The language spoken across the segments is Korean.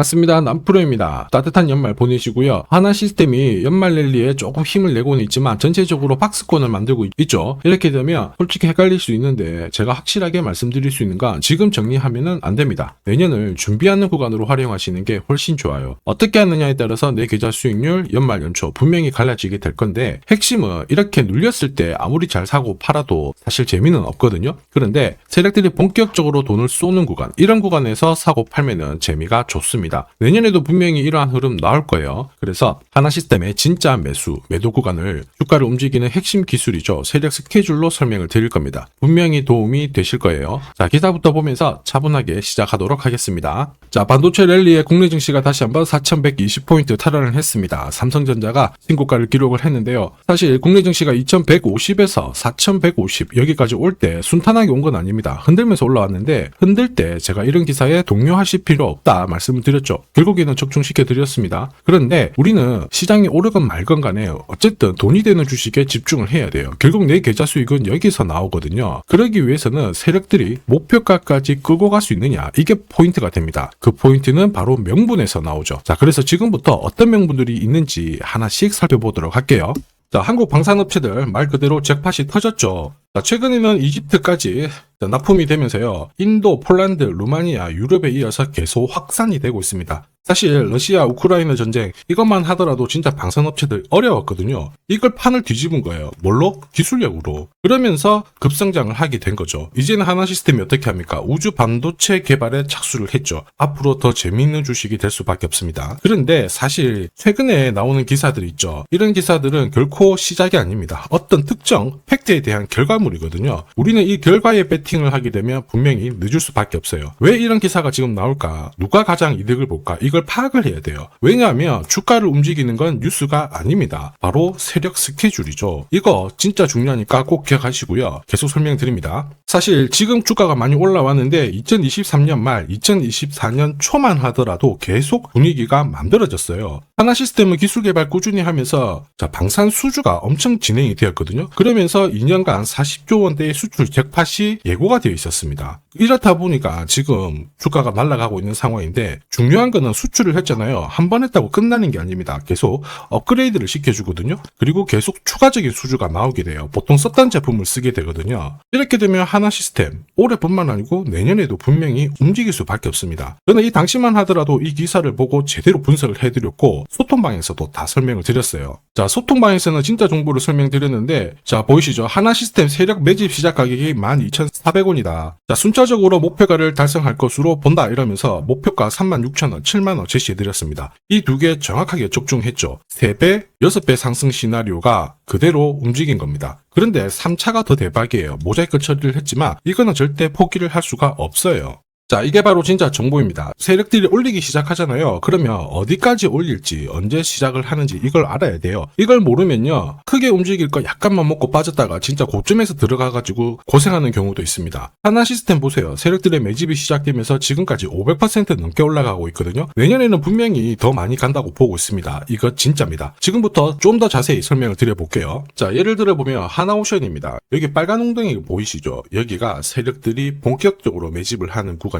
반갑습니다. 남프로입니다. 따뜻한 연말 보내시고요. 하나 시스템이 연말 랠리에 조금 힘을 내고는 있지만 전체적으로 박스권을 만들고 있죠. 이렇게 되면 솔직히 헷갈릴 수 있는데 제가 확실하게 말씀드릴 수 있는 건 지금 정리하면은 안 됩니다. 내년을 준비하는 구간으로 활용하시는 게 훨씬 좋아요. 어떻게 하느냐에 따라서 내 계좌 수익률, 연말 연초 분명히 갈라지게 될 건데 핵심은 이렇게 눌렸을 때 아무리 잘 사고 팔아도 사실 재미는 없거든요. 그런데 세력들이 본격적으로 돈을 쏘는 구간, 이런 구간에서 사고 팔면은 재미가 좋습니다. 내년에도 분명히 이러한 흐름 나올 거예요. 그래서 하나 시스템의 진짜 매수, 매도 구간을 주가를 움직이는 핵심 기술이죠. 세력 스케줄로 설명을 드릴 겁니다. 분명히 도움이 되실 거예요. 자, 기사부터 보면서 차분하게 시작하도록 하겠습니다. 자, 반도체 랠리에 국내 증시가 다시 한번 4120포인트 탈환을 했습니다. 삼성전자가 신고가를 기록을 했는데요. 사실 국내 증시가 2150에서 4150 여기까지 올 때 순탄하게 온 건 아닙니다. 흔들면서 올라왔는데 흔들 때 제가 이런 기사에 동요하실 필요 없다 말씀을 드렸죠. 결국에는 적중시켜 드렸습니다. 그런데 우리는 시장이 오르건 말건 간에 어쨌든 돈이 되는 주식에 집중을 해야 돼요. 결국 내 계좌 수익은 여기서 나오거든요. 그러기 위해서는 세력들이 목표가까지 끌고 갈 수 있느냐 이게 포인트가 됩니다. 그 포인트는 바로 명분에서 나오죠. 자, 그래서 지금부터 어떤 명분들이 있는지 하나씩 살펴보도록 할게요. 자, 한국 방산업체들 말 그대로 잭팟이 터졌죠. 자, 최근에는 이집트까지 자, 납품이 되면서요. 인도, 폴란드, 루마니아, 유럽에 이어서 계속 확산이 되고 있습니다. 사실 러시아 우크라이나 전쟁 이것만 하더라도 진짜 방산업체들 어려웠거든요. 이걸 판을 뒤집은 거예요. 뭘로? 기술력으로. 그러면서 급성장을 하게 된 거죠. 이제는 하나 시스템이 어떻게 합니까? 우주 반도체 개발에 착수를 했죠. 앞으로 더 재미있는 주식이 될 수밖에 없습니다. 그런데 사실 최근에 나오는 기사들 있죠. 이런 기사들은 결코 시작이 아닙니다. 어떤 특정 팩트에 대한 결과 물이거든요. 우리는 이 결과에 배팅을 하게 되면 분명히 늦을 수밖에 없어요. 왜 이런 기사가 지금 나올까? 누가 가장 이득을 볼까? 이걸 파악을 해야 돼요. 왜냐하면 주가를 움직이는 건 뉴스가 아닙니다. 바로 세력 스케줄이죠. 이거 진짜 중요하니까 꼭 기억하시고요. 계속 설명드립니다. 사실 지금 주가가 많이 올라왔는데 2023년 말 2024년 초만 하더라도 계속 분위기가 만들어졌어요. 하나 시스템은 기술 개발 꾸준히 하면서 자, 방산 수주가 엄청 진행이 되었거든요. 그러면서 2년간 40조 원대의 수출 잭팟이 예고가 되어 있었습니다. 이렇다 보니까 지금 주가가 날아가고 있는 상황인데 중요한 거는 수출을 했잖아요. 한 번 했다고 끝나는 게 아닙니다. 계속 업그레이드를 시켜주거든요. 그리고 계속 추가적인 수주가 나오게 돼요. 보통 썼던 제품을 쓰게 되거든요. 이렇게 되면 하나 시스템 올해뿐만 아니고 내년에도 분명히 움직일 수밖에 없습니다. 저는 이 당시만 하더라도 이 기사를 보고 제대로 분석을 해드렸고 소통방에서도 다 설명을 드렸어요. 자 소통방에서는 진짜 정보를 설명드렸는데 자 보이시죠? 하나 시스템 세력 매집 시작 가격이 12,400원이다. 자 순차적으로 목표가를 달성할 것으로 본다 이러면서 목표가 36,000원, 7만원 제시해드렸습니다. 이 두 개 정확하게 적중했죠. 3배, 6배 상승 시나리오가 그대로 움직인 겁니다. 그런데 3차가 더 대박이에요. 모자이크 처리를 했지만 이거는 절대 포기를 할 수가 없어요. 자, 이게 바로 진짜 정보입니다. 세력들이 올리기 시작하잖아요. 그러면 어디까지 올릴지, 언제 시작을 하는지 이걸 알아야 돼요. 이걸 모르면요. 크게 움직일 거 약간만 먹고 빠졌다가 진짜 고점에서 들어가가지고 고생하는 경우도 있습니다. 하나 시스템 보세요. 세력들의 매집이 시작되면서 지금까지 500% 넘게 올라가고 있거든요. 내년에는 분명히 더 많이 간다고 보고 있습니다. 이거 진짜입니다. 지금부터 좀 더 자세히 설명을 드려볼게요. 자, 예를 들어보면 하나오션입니다. 여기 빨간 웅덩이 보이시죠? 여기가 세력들이 본격적으로 매집을 하는 구간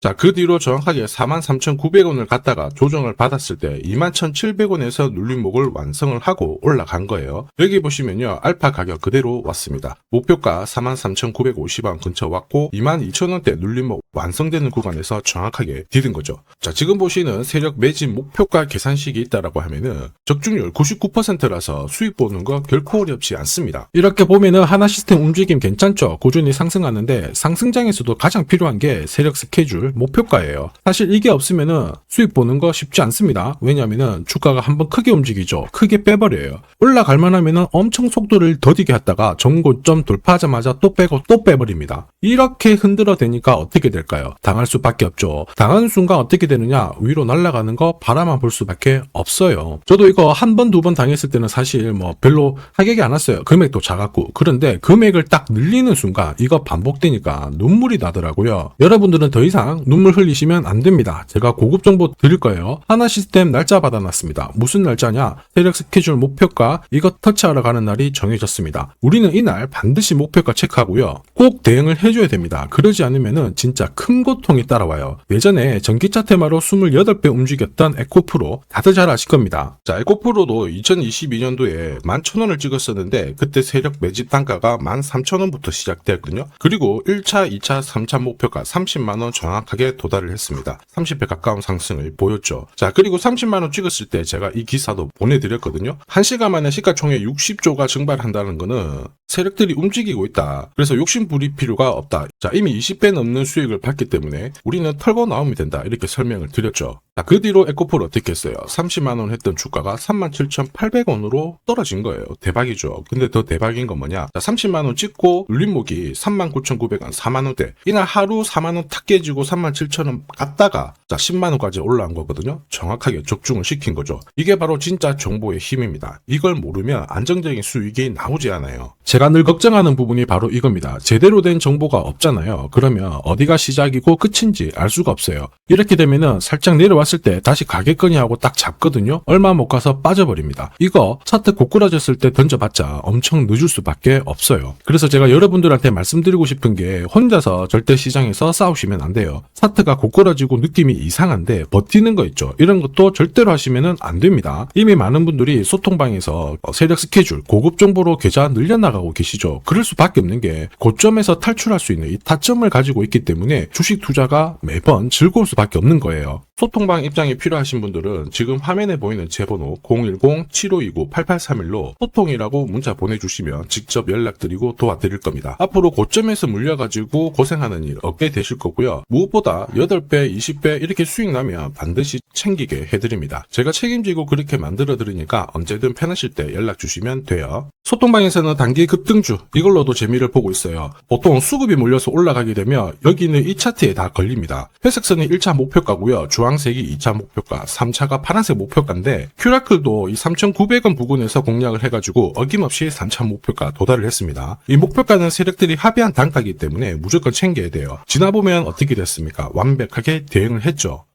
자, 그 뒤로 정확하게 43,900원을 갖다가 조정을 받았을 때 21,700원에서 눌림목을 완성을 하고 올라간 거예요. 여기 보시면요. 알파 가격 그대로 왔습니다. 목표가 43,950원 근처 왔고 22,000원대 눌림목 완성되는 구간에서 정확하게 디딘 거죠. 자, 지금 보시는 세력 매진 목표가 계산식이 있다라고 하면은 적중률 99%라서 수익 보는 거 결코 어렵지 않습니다. 이렇게 보면은 하나 시스템 움직임 괜찮죠? 꾸준히 상승하는데 상승장에서도 가장 필요한 게 세력 스케줄 목표가예요. 사실 이게 없으면은 수익 보는 거 쉽지 않습니다. 왜냐면은 주가가 한번 크게 움직이죠. 크게 빼버려요. 올라갈 만하면은 엄청 속도를 더디게 했다가 정고점 돌파하자마자 또 빼고 또 빼버립니다. 이렇게 흔들어 대니까 어떻게 될까요? 당할 수밖에 없죠. 당하는 순간 어떻게 되느냐? 위로 날아가는 거 바라만 볼 수밖에 없어요. 저도 이거 한 번, 두 번 당했을 때는 사실 뭐 별로 타격이 안 왔어요. 금액도 작았고. 그런데 금액을 딱 늘리는 순간 이거 반복되니까 눈물이 나더라고요. 여러분들은 더 이상 눈물 흘리시면 안 됩니다. 제가 고급 정보 드릴 거예요. 하나 시스템 날짜 받아놨습니다. 무슨 날짜냐? 세력 스케줄 목표가 이거 터치하러 가는 날이 정해졌습니다. 우리는 이날 반드시 목표가 체크하고요. 꼭 대응을 해줘야 됩니다. 그러지 않으면은 진짜 큰 고통이 따라와요. 예전에 전기차 테마로 28배 움직였던 에코프로 다들 잘 아실 겁니다. 자, 에코프로도 2022년도에 11,000원을 찍었었는데 그때 세력 매집 단가가 13,000원부터 시작되었거든요. 그리고 1차, 2차, 3차 목표가 30만원 정확 하게 도달을 했습니다. 30배 가까운 상승을 보였죠. 자, 그리고 30만원 찍었을 때 제가 이 기사도 보내드렸거든요. 1시간 만에 시가총액 60조가 증발한다는 거는 세력들이 움직이고 있다. 그래서 욕심 부릴 필요가 없다. 자, 이미 20배 넘는 수익을 받기 때문에 우리는 털고 나오면 된다. 이렇게 설명을 드렸죠. 자, 그 뒤로 에코폴 어떻게 했어요? 30만원 했던 주가가 37,800원으로 떨어진 거예요. 대박이죠. 근데 더 대박인 건 뭐냐? 자, 30만원 찍고 눌림목이 39,900원, 4만원대. 이날 하루 4만원 탁 깨지고 37,000원 갔다가 자, 10만 원까지 올라온 거거든요. 정확하게 적중을 시킨 거죠. 이게 바로 진짜 정보의 힘입니다. 이걸 모르면 안정적인 수익이 나오지 않아요. 제가 늘 걱정하는 부분이 바로 이겁니다. 제대로 된 정보가 없잖아요. 그러면 어디가 시작이고 끝인지 알 수가 없어요. 이렇게 되면은 살짝 내려왔을 때 다시 가겠거니 하고 딱 잡거든요. 얼마 못 가서 빠져버립니다. 이거 차트 고꾸라졌을 때 던져봤자 엄청 늦을 수밖에 없어요. 그래서 제가 여러분들한테 말씀드리고 싶은 게 혼자서 절대 시장에서 싸우시면 안 돼요. 차트가 고꾸라지고 느낌이 이상한데 버티는 거 있죠. 이런 것도 절대로 하시면은 안 됩니다. 이미 많은 분들이 소통방에서 어, 세력 스케줄, 고급 정보로 계좌 늘려나가고 계시죠. 그럴 수밖에 없는 게 고점에서 탈출할 수 있는 이 타점을 가지고 있기 때문에 주식 투자가 매번 즐거울 수밖에 없는 거예요. 소통방 입장이 필요하신 분들은 지금 화면에 보이는 제 번호 010-7529-8831로 소통이라고 문자 보내주시면 직접 연락드리고 도와드릴 겁니다. 앞으로 고점에서 물려가지고 고생하는 일 없게 되실 거고요. 무엇보다 8배, 20배 이렇게 수익 나면 반드시 챙기게 해드립니다. 제가 책임지고 그렇게 만들어 드리니까 언제든 편하실 때 연락 주시면 돼요. 소통방에서는 단기 급등주 이걸로도 재미를 보고 있어요. 보통 수급이 몰려서 올라가게 되면 여기는 이 차트에 다 걸립니다. 회색선이 1차 목표가고요. 주황 색이 2차 목표가, 3차가 파란색 목표가인데 큐라클도 이 3,900원 부근에서 공략을 해가지고 어김없이 3차 목표가 도달을 했습니다. 이 목표가는 세력들이 합의한 단가이기 때문에 무조건 챙겨야 돼요. 지나보면 어떻게 됐습니까? 완벽하게 대응을 했죠.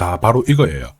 자, 바로 이거예요.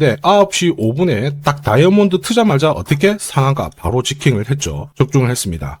9시 5분에 딱 다이아몬드 트자마자 어떻게 상한가 바로 지킹을 했죠. 적중을 했습니다.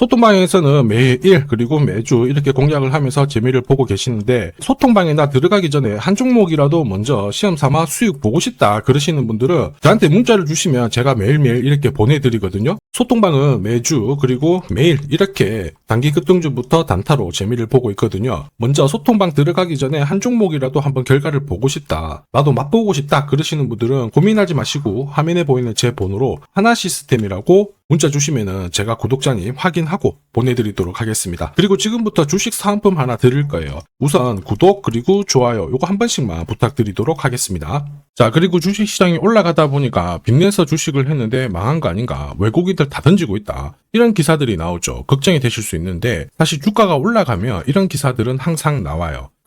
소통방에서는 매일 그리고 매주 이렇게 공략을 하면서 재미를 보고 계시는데 소통방에 나 들어가기 전에 한 종목이라도 먼저 시험 삼아 수익 보고 싶다 그러시는 분들은 저한테 문자를 주시면 제가 매일매일 이렇게 보내드리거든요. 소통방은 매주 그리고 매일 이렇게 단기 급등주부터 단타로 재미를 보고 있거든요. 먼저 소통방 들어가기 전에 한 종목이라도 한번 결과를 보고 싶다. 나도 맛보고 싶다 그러시는 분들은 고민하지 마시고 화면에 보이는 제 번호로 하나 시스템이라고 문자 주시면은 제가 구독자님 확인하고 보내드리도록 하겠습니다. 그리고 지금부터 주식 사은품 하나 드릴 거예요. 우선 구독 그리고 좋아요 요거 한 번씩만 부탁드리도록 하겠습니다. 자 그리고 주식 시장이 올라가다 보니까 빚내서 주식을 했는데 망한 거 아닌가 외국인들 다 던지고 있다 이런 기사들이 나오죠. 걱정이 되실 수 있는데 사실 주가가 올라가면 이런 기사들은 항상 나와요.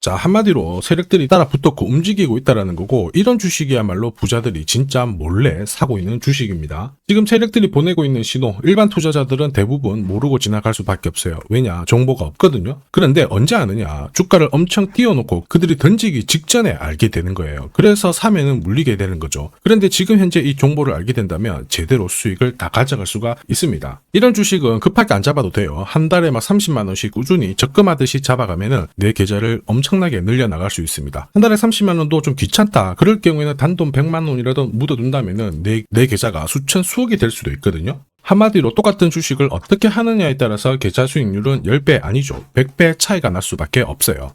자 한마디로 세력들이 따라 붙었고 움직이고 있다라는 거고 이런 주식이야말로 부자들이 진짜 몰래 사고 있는 주식입니다. 지금 세력들이 보내고 있는 신호 일반 투자자들은 대부분 모르고 지나갈 수밖에 없어요. 왜냐 정보가 없거든요. 그런데 언제 아느냐 주가를 엄청 띄워놓고 그들이 던지기 직전에 알게 되는 거예요. 그래서 사면은 물리게 되는 거죠. 그런데 지금 현재 이 정보를 알게 된다면 제대로 수익을 다 가져갈 수가 있습니다. 이런 주식은 급하게 안 잡아도 돼요. 한 달에 막 30만 원씩 꾸준히 적금하듯이 잡아가면은 내 계좌를 엄청나게 늘려나갈 수 있습니다. 한 달에 30만 원도 좀 귀찮다. 그럴 경우에는 단돈 100만 원이라도 묻어둔다면은 내, 내 계좌가 수천 수 억이 될 수도 있거든요. 한마디로 똑같은 주식을 어떻게 하느냐에 따라서 계좌 수익률은 10배 아니죠. 100배 차이가 날 수밖에 없어요.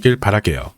길 바랄게요.